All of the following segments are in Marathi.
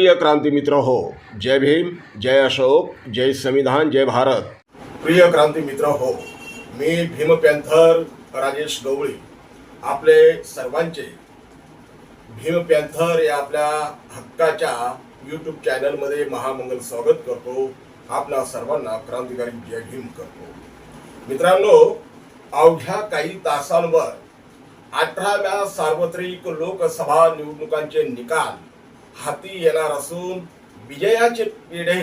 प्रिय क्रांती मित्र हो जय भीम जय अशोक जय संविधान जय भारत. प्रिय क्रांती मित्र हो मी भीम पॅन्थर राजेश गवळी आपले सर्वांचे भीम पॅन्थर या आपल्या हक्काच्या यूट्यूब चॅनलमध्ये महामंगल स्वागत करतो. आपल्या सर्वांना क्रांतिकारी जय भीम करतो. मित्रांनो अवघ्या काही तासांवर अठराव्या सार्वत्रिक लोकसभा निवडणुकांचे निकाल हाती येणार असून विजयाचे पिढे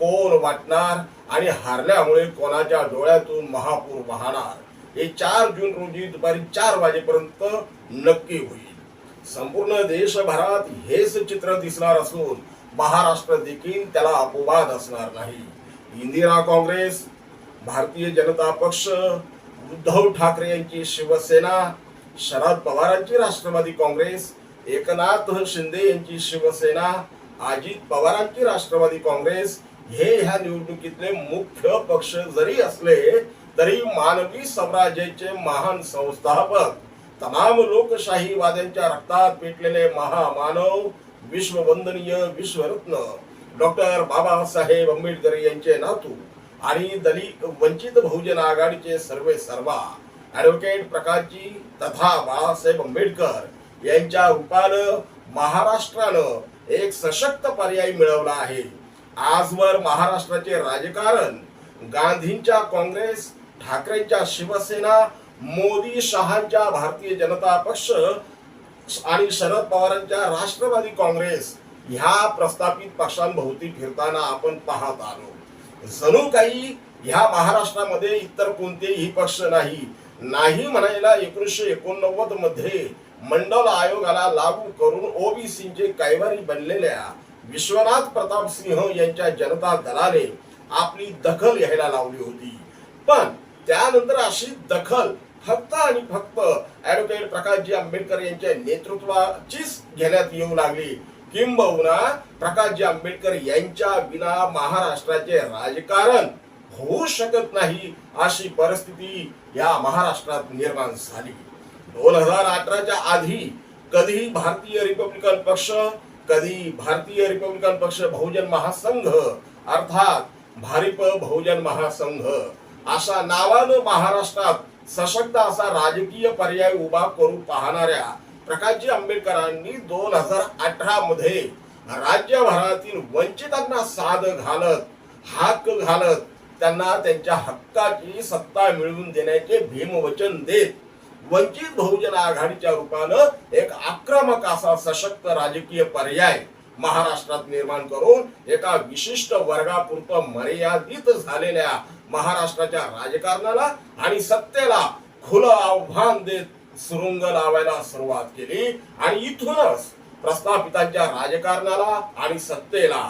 कोण वाटणार आणि हारल्यामुळे कोणाच्या डोळ्यातून महापूर वाहणार? हे चार जून रोजी दुपारी चार वाजेपर्यंत नक्की होईल. संपूर्ण देशभरात हेच चित्र दिसणार असून महाराष्ट्र देखील त्याला अपवाद असणार नाही. इंदिरा काँग्रेस भारतीय जनता पक्ष उद्धव ठाकरे यांची शिवसेना शरद पवारांची राष्ट्रवादी काँग्रेस एकनाथ शिंदे यांची शिवसेना अजित पवारांची राष्ट्रवादी काँग्रेस हे ह्या निवडणुकीतले मुख्य पक्ष जरी असले तरी मानवी साम्राज्याचे महान संस्थापक तमाम लोकशाहीवाद्यांच्या रक्तात पेटलेले महामानव विश्ववंदनीय विश्वरत्न डॉक्टर बाबासाहेब आंबेडकर यांचे नातू आणि दलित वंचित बहुजन आघाडीचे सर्वे सर्वा ॲडव्होकेट प्रकाशजी तथा बाळासाहेब आंबेडकर यांच्या रूपानं महाराष्ट्रानं एक सशक्त पर्याय मिळवला आहे. आजवर महाराष्ट्राचे राजकारण गांधींच्या काँग्रेस ठाकरेंच्या शिवसेना मोदी शहांच्या भारतीय जनता पक्ष आणि शरद पवारांच्या राष्ट्रवादी काँग्रेस ह्या प्रस्थापित पक्षांभोवती फिरताना आपण पाहत आलो. जणू काही ह्या महाराष्ट्रामध्ये इतर कोणतेही पक्ष नाही. नाही म्हणायला एकोणीसशे एकोणनव्वदमध्ये मंडल आयोगाला लागू करून ओबीसीचे कैवारी बनलेल्या विश्वनाथ प्रताप सिंह यांच्या जनता दलाने आपली दखल घ्यायला लावली होती. पण त्यानंतर अशी दखल फक्त आणि फक्त ऍडव्होकेट प्रकाशजी आंबेडकर यांच्या नेतृत्वाचीच घेण्यात येऊ लागली. किंबहुना प्रकाशजी आंबेडकर यांच्या विना महाराष्ट्राचे राजकारण होऊ शकत नाही अशी परिस्थिती या महाराष्ट्रात निर्माण झाली. दोन हजार अठराच्या आधी कधी भारतीय रिपब्लिकन पक्ष कधी भारतीय रिपब्लिकन पक्ष बहुजन महासंघ अर्थात भारिप बहुजन महासंघ अशा नावानं महाराष्ट्रात सशक्त असा राजकीय पर्याय उभा करू पाहणाऱ्या प्रकाशजी आंबेडकरांनी दोन हजार अठरा मध्ये राज्यभरातील वंचितांना साद घालत हाक घालत त्यांना त्यांच्या हक्काची सत्ता मिळवून देण्याचे भीमवचन देत वंचित बहुजन आघाडीच्या रूपानं एक आक्रमक असा सशक्त राजकीय पर्याय महाराष्ट्रात निर्माण करून एका विशिष्ट वर्गापुरतं मर्यादित झालेल्या महाराष्ट्राच्या राजकारणाला आणि सत्तेला खुलं आव्हान देत सुरुंग लावायला सुरुवात केली. आणि इथूनच प्रस्थापितांच्या राजकारणाला आणि सत्तेला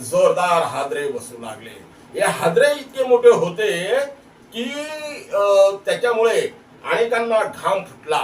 जोरदार हादरे बसू लागले. हे हादरे इतके मोठे होते की त्याच्यामुळे अनेकांना घाम फुटला.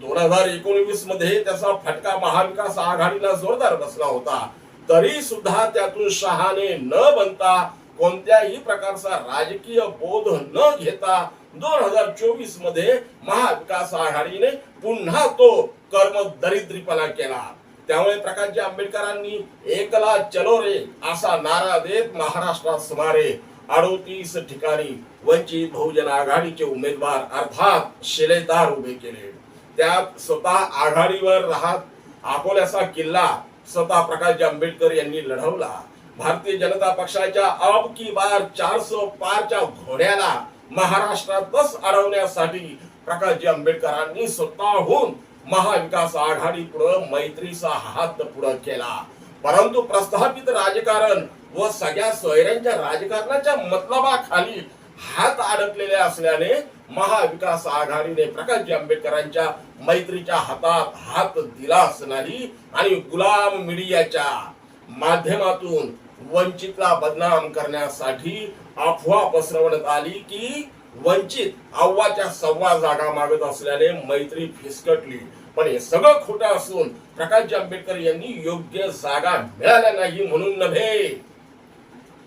दोन हजार एकोणवीसमध्ये त्याचा फटका महाविकास आघाडीला जोरदार बसला होता. तरी सुद्धा त्यातून शहाने न बनता कोणत्याही प्रकारचा राजकीय बोध न घेता दोन हजार चोवीसमध्ये महाविकास आघाडीने पुन्हा तो कर्म दरिद्रीपणा केला. त्यामुळे प्रकाशजी आंबेडकरांनी एकला चलो रे असा नारा देत महाराष्ट्रात सुमारे अडोतीस ठिकाणी वंचित बहुजन आघाडीचे उमेदवार अर्थात शिलेदार उभे केले. त्यात स्वतः आघाडीवर राहत अकोल्याचा किल्ला स्वतः प्रकाशजी आंबेडकर यांनी लढवला. भारतीय जनता पक्षाच्या अब की बार चारसो पारच्या घोड्याला महाराष्ट्रातच अडवण्यासाठी प्रकाशजी आंबेडकरांनी स्वतःहून महाविकास आघाडी पुढं मैत्रीचा हात पुढं केला. परंतु प्रस्थापित राजकारण व सगळ्या सोयऱ्यांच्या राजकारणाच्या मतलबाखाली हात अडकलेले असल्याने महाविकास आघाडीने प्रकाशजी आंबेडकरांच्या मैत्रीच्या हातात हात दिलाच नाही आणि गुलाम मीडियाच्या माध्यमातून वंचितला बदनाम करण्यासाठी अफवा पसरवण्यात आली की वंचित अव्वाच्या सव्वा जागा मागत असल्याने मैत्री फिसकटली. पण हे सगळं खोटं असून प्रकाशजी आंबेडकर यांनी योग्य जागा मिळाल्या नाही म्हणून नव्हे.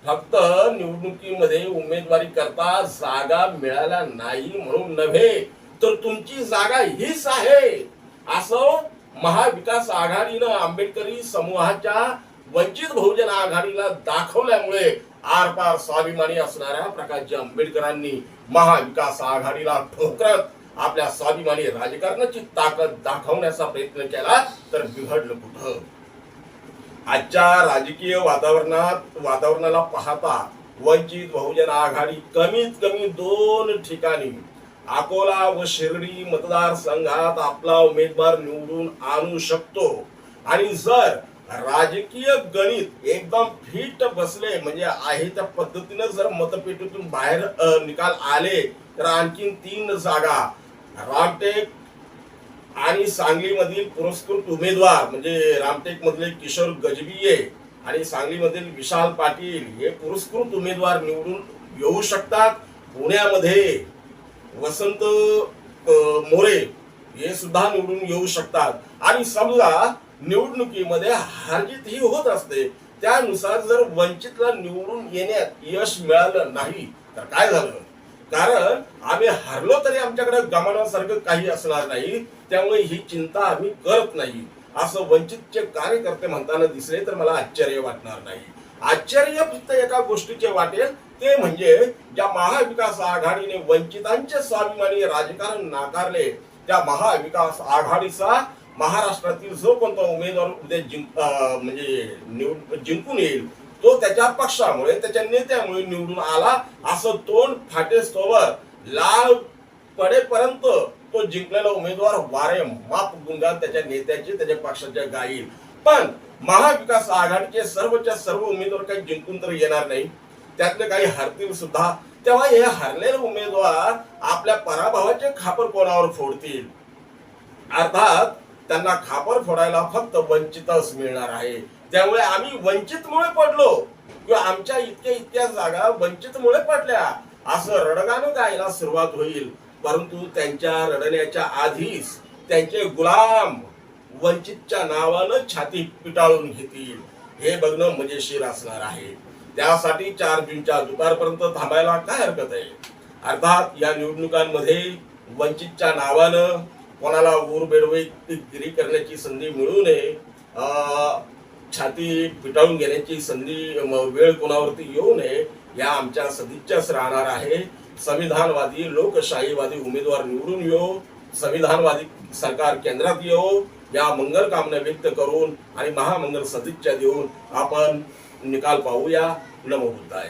फक्त निवडणुकीमध्ये उमेदवारी करता जागा मिळाल्या नाही म्हणून नव्हे. तर तुमची जागा हीच आहे. असं महाविकास आघाडीनं आंबेडकरी समूहाच्या वंचित बहुजन आघाडीला दाखवल्यामुळे आरपार स्वाभिमानी असणाऱ्या प्रकाशजी आंबेडकरांनी महाविकास आघाडीला ठोकरत आपल्या स्वाभिमानी राजकारणाची ताकद दाखवण्याचा प्रयत्न केला तर बिघडलं कुठं? आजच्या राजकीय वातावरणात वातावरणाला पाहता वंचित बहुजन आघाडी कमीत कमी दोन ठिकाणी अकोला व शिर्डी मतदारसंघात आपला उमेदवार निवडून आणू शकतो. आणि जर राजकीय गणित एकदम फिट बसले म्हणजे आहे त्या पद्धतीनं जर मतपेटीतून बाहेर निकाल आले तर आणखीन तीन जागा. रामटेक आणि सांगलीमधील पुरस्कृत उमेदवार म्हणजे रामटेक मधले किशोर गजबिये आणि सांगलीमधील विशाल पाटील हे पुरस्कृत उमेदवार निवडून येऊ शकतात पुण्यामध्ये. वसंत मोरे हे सुद्धा निवडून येऊ शकतात. आणि समजा निवडणुकीमध्ये हारजीत ही होत असते. त्यानुसार जर वंचितला निवडून येण्यात यश मिळालं नाही तर काय झालं? कारण आम्ही हरलो तरी आमच्याकडे गमावण्यासारखं काही असणार नाही. त्यामुळे ही चिंता आम्ही करत नाही. असं वंचितचे कार्यकर्ते म्हणताना दिसले तर मला आश्चर्य वाटणार नाही. आश्चर्य फक्त एका गोष्टीचे वाटेल ते म्हणजे ज्या महाविकास आघाडीने वंचितांचे स्वाभिमानी राजकारण नाकारले त्या महाविकास आघाडीचा महाराष्ट्रातील जो कोणता उमेदवार उद्या जिंक म्हणजे निवड जिंकून येईल तो त्याच्या पक्षामुळे त्याच्या नेत्यामुळे निवडून आला असं तोंड फाटेस्तोवर लाल पडेपर्यंत तो जिंकलेला उमेदवार वारे माप गुणगान त्याच्या नेत्याचे त्याच्या पक्षाच्या गाईल पण महाविकास आघाडीचे सर्वच्या सर्व उमेदवार काही जिंकून तर येणार नाही. त्यातले काही हरतील सुद्धा. तेव्हा हे हरलेले उमेदवार आपल्या पराभवाचे खापर कोणावर फोडतील? अर्थात त्यांना खापर फोडायला फक्त वंचितच मिळणार आहे. त्यामुळे आम्ही वंचितमुळे पडलो. किंवा आमच्या इतक्या इतक्या जागा वंचितमुळे पडल्या. असं रडगाणं गायला सुरुवात होईल. परंतु त्यांच्या रडण्याच्या आधीच त्यांचे गुलाम वंचितच्या नावानं छाती पिटाळून घेतील. हे बघणं मजेशीर असणार आहे. त्यासाठी चार जूनच्या दुपारपर्यंत थांबायला काय हरकत आहे? अर्थात या निवडणुकांमध्ये वंचितच्या नावानं कोणाला ऊर गिरी करण्याची संधी मिळू नये छाती पिटाळून घेण्याची संधी वेळ कोणावरती येऊ नये या आमच्या सदिच्छाच राहणार आहे. संविधानवादी लोकशाहीवादी उमेदवार निवडून येऊ. संविधानवादी सरकार केंद्रात येऊ. या मंगल कामना व्यक्त करून आणि महामंगल सदिच्छा देऊन आपण निकाल पाहूया. नमो बुद्धाय.